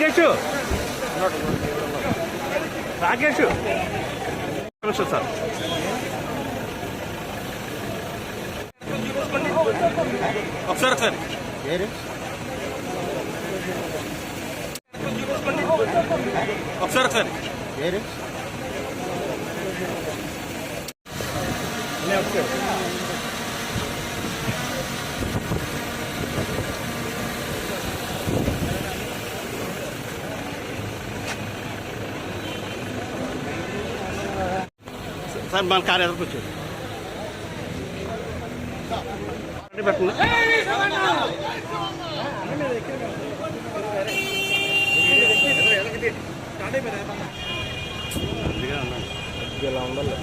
జై శివన్న ఎవరి నాయకత్వం ఎవరి నాయకత్వం ఎవరి నాయకత్వం ఎవరి నాయకత్వం జై శివన్న జై శివన్న జై శివన్న జై శివన్న ఓకే రాకేష్ రాకేష్ సార్ ఒకసారి ఒకసారి ఒకసారి ఒకసారి సార్ మన కార్యాలయం ఎదురుకు వచ్చారు. పెట్టండి. ఉండాలి?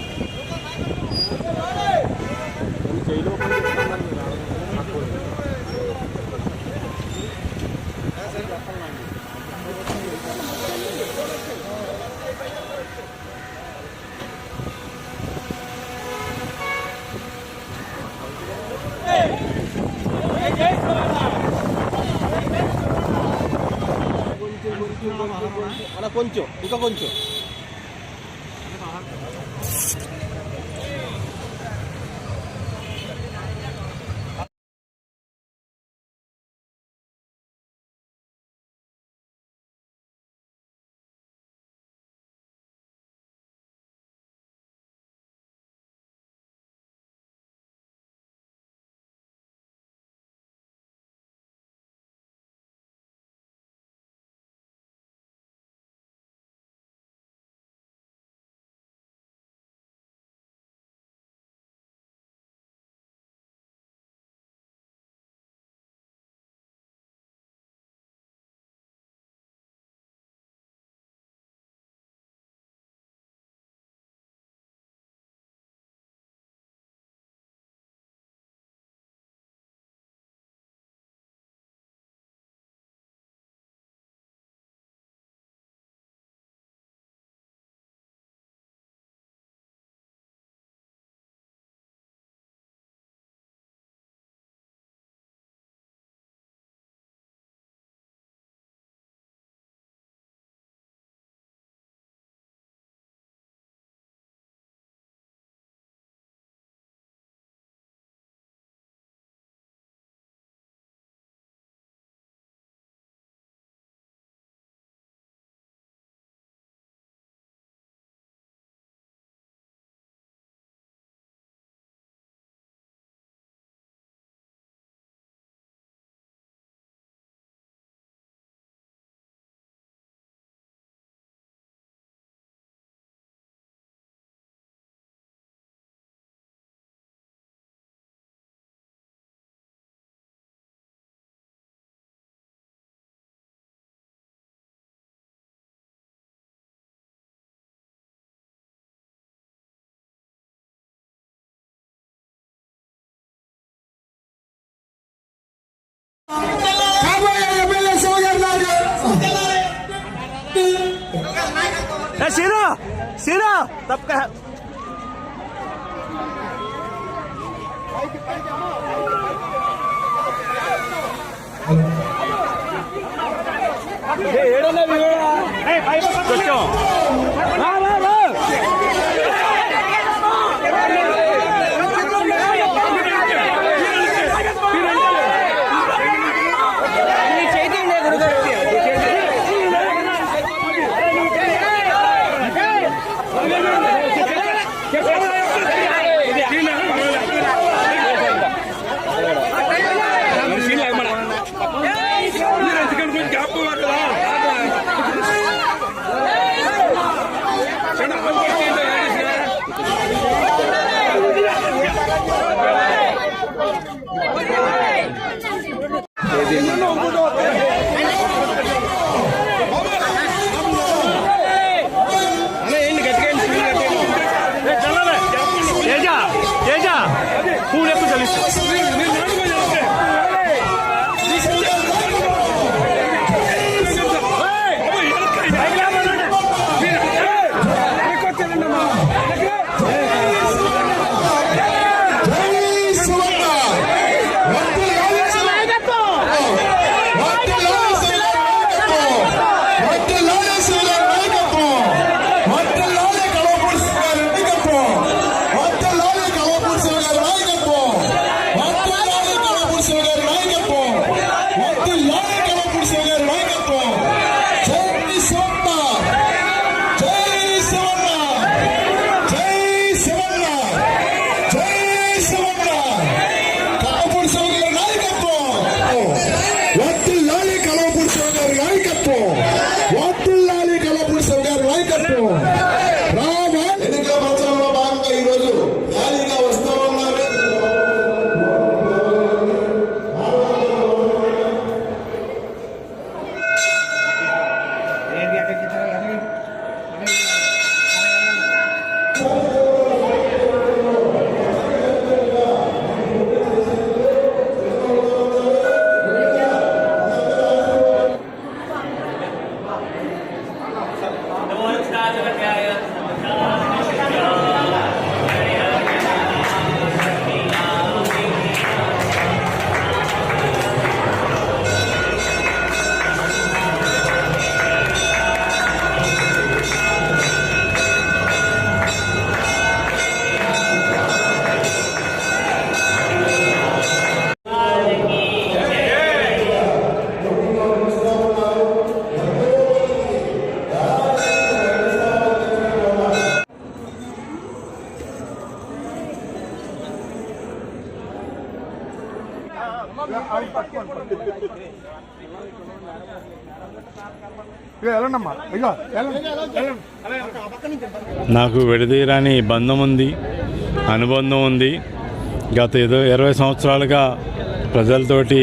కొంచెం ఇంకా కొంచెం. है सीरा सीरा तब कह ये एड़ो ने भी हो रहा है ए भाई बच्चों Thema. What the Lord నాకు విడదీయరాని బంధం ఉంది అనుబంధం ఉంది. గత ఏదో ఇరవై సంవత్సరాలుగా ప్రజలతోటి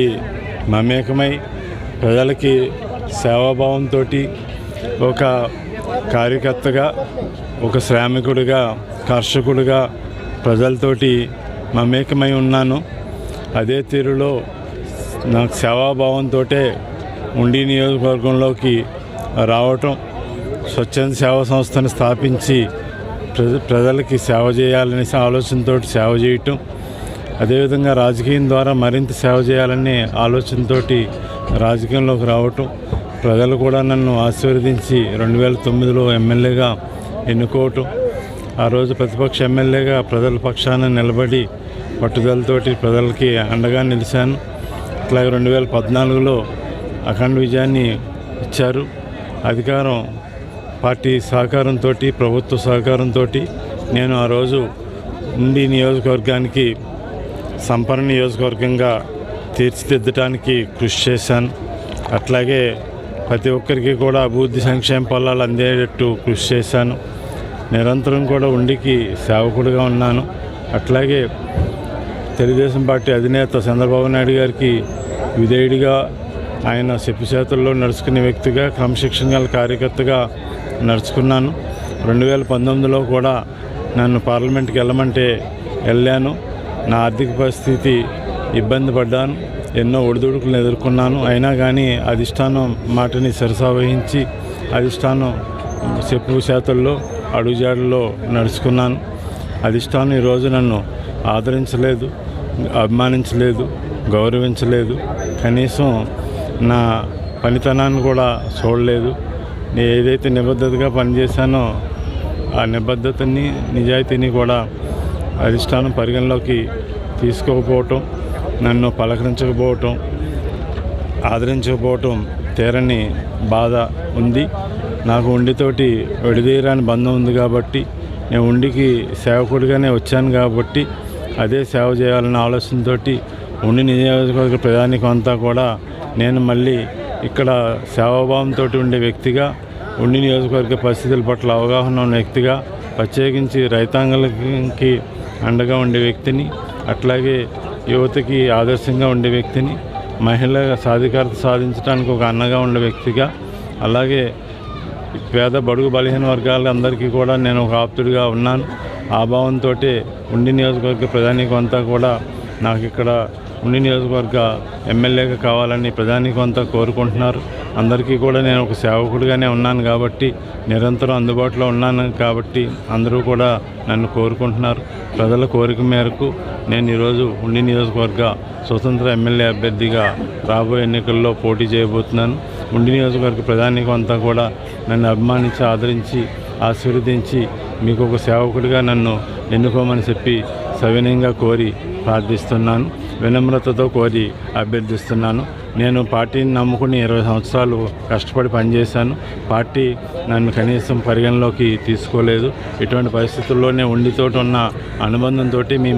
మమేకమై ప్రజలకి సేవాభావంతో ఒక కార్యకర్తగా ఒక శ్రామికుడిగా కర్షకుడిగా ప్రజలతోటి మమేకమై ఉన్నాను. అదే తీరులో నాకు సేవాభావంతో ఉండి నియోజకవర్గంలోకి రావటం స్వచ్ఛంద సేవా సంస్థను స్థాపించి ప్రజ ప్రజలకి సేవ చేయాలనే ఆలోచనతో సేవ చేయటం అదేవిధంగా రాజకీయం ద్వారా మరింత సేవ చేయాలనే ఆలోచనతో రాజకీయంలోకి రావటం ప్రజలు కూడా నన్ను ఆశీర్వదించి రెండు వేల తొమ్మిదిలో ఎమ్మెల్యేగా ఎన్నుకోవటం ఆ రోజు ప్రతిపక్ష ఎమ్మెల్యేగా ప్రజల పక్షాన నిలబడి పట్టుదలతోటి ప్రజలకి అండగా నిలిచాను. అట్లాగే రెండు వేల పద్నాలుగులో అఖండ విజయాన్ని ఇచ్చారు. అధికారం పార్టీ సహకారంతో ప్రభుత్వ సహకారంతో నేను ఆ రోజు ఉండి నియోజకవర్గానికి సంపన్న నియోజకవర్గంగా తీర్చిదిద్దడానికి కృషి చేశాను. అట్లాగే ప్రతి ఒక్కరికి కూడా అభివృద్ధి సంక్షేమ ఫలాలు అందేటట్టు కృషి చేశాను. నిరంతరం కూడా ఉండికి సేవకుడిగా ఉన్నాను. అట్లాగే తెలుగుదేశం పార్టీ అధినేత చంద్రబాబు నాయుడు గారికి విధేయుడిగా ఆయన చెప్పు చేతుల్లో నడుచుకునే వ్యక్తిగా క్రమశిక్షణ గల కార్యకర్తగా నడుచుకున్నాను. రెండు వేల పంతొమ్మిదిలో కూడా నన్ను పార్లమెంట్కి వెళ్ళమంటే వెళ్ళాను. నా ఆర్థిక పరిస్థితి ఇబ్బంది పడ్డాను. ఎన్నో ఒడిదుడుకులను ఎదుర్కొన్నాను. అయినా కానీ అధిష్టానం మాటని సరసావహించి అధిష్టానం చెప్పు చేతుల్లో అడుగుజాడల్లో నడుచుకున్నాను. అధిష్టానం ఈరోజు నన్ను ఆదరించలేదు అభిమానించలేదు గౌరవించలేదు. కనీసం నా పనితనాన్ని కూడా చూడలేదు. నేను ఏదైతే నిబద్ధతగా పనిచేశానో ఆ నిబద్ధతని నిజాయితీని కూడా అధిష్టానం పరిగణలోకి తీసుకోకపోవటం నన్ను పలకరించకపోవటం ఆదరించకపోవటం తీరని బాధ ఉంది. నాకు ఉండితోటి విడదీయరాని బంధం ఉంది కాబట్టి నేను ఉండికి సేవకుడిగానే వచ్చాను కాబట్టి అదే సేవ చేయాలన్న ఆలోచనతోటి ఉండి నియోజకవర్గ ప్రధానికంతా కూడా నేను మళ్ళీ ఇక్కడ సేవాభావంతో ఉండే వ్యక్తిగా ఉండి నియోజకవర్గ పరిస్థితుల పట్ల అవగాహన ఉన్న వ్యక్తిగా ప్రత్యేకించి రైతాంగాలకి అండగా ఉండే వ్యక్తిని అట్లాగే యువతకి ఆదర్శంగా ఉండే వ్యక్తిని మహిళ సాధికారత సాధించడానికి ఒక అన్నగా ఉండే వ్యక్తిగా అలాగే పేద బడుగు బలహీన వర్గాలందరికీ కూడా నేను ఒక ఆప్తుడిగా ఉన్నాను. ఆ భావంతో ఉండి నియోజకవర్గ ప్రధానికంతా కూడా నాకు ఇక్కడ ఉండి నియోజకవర్గ ఎమ్మెల్యేగా కావాలని ప్రధాని అంతా కోరుకుంటున్నారు. అందరికీ కూడా నేను ఒక సేవకుడిగానే ఉన్నాను కాబట్టి నిరంతరం అందుబాటులో ఉన్నాను కాబట్టి అందరూ కూడా నన్ను కోరుకుంటున్నారు. ప్రజల కోరిక మేరకు నేను ఈరోజు ఉండి నియోజకవర్గ స్వతంత్ర ఎమ్మెల్యే అభ్యర్థిగా రాబోయే ఎన్నికల్లో పోటీ చేయబోతున్నాను. ఉండి నియోజకవర్గ ప్రధానికం అంతా కూడా నన్ను అభిమానించి ఆదరించి ఆశీర్వదించి మీకు ఒక సేవకుడిగా నన్ను ఎన్నుకోమని చెప్పి సవినయంగా కోరి ప్రార్థిస్తున్నాను వినమ్రతతో కోరి అభ్యర్థిస్తున్నాను. నేను పార్టీని నమ్ముకుని ఇరవై సంవత్సరాలు కష్టపడి పనిచేశాను. పార్టీ నన్ను కనీసం పరిగణలోకి తీసుకోలేదు. ఇటువంటి పరిస్థితుల్లోనే ఉండితోటి ఉన్న అనుబంధంతో మీ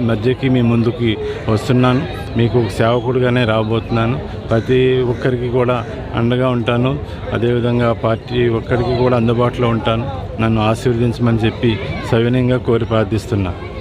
మధ్యకి మీ ముందుకి వస్తున్నాను. మీకు సేవకుడుగానే సేవకుడిగానే రాబోతున్నాను. ప్రతి ఒక్కరికి కూడా అండగా ఉంటాను. అదేవిధంగా పార్టీ ఒక్కరికి కూడా అందుబాటులో ఉంటాను. నన్ను ఆశీర్వదించమని చెప్పి సవినయంగా కోరి ప్రార్థిస్తున్నాను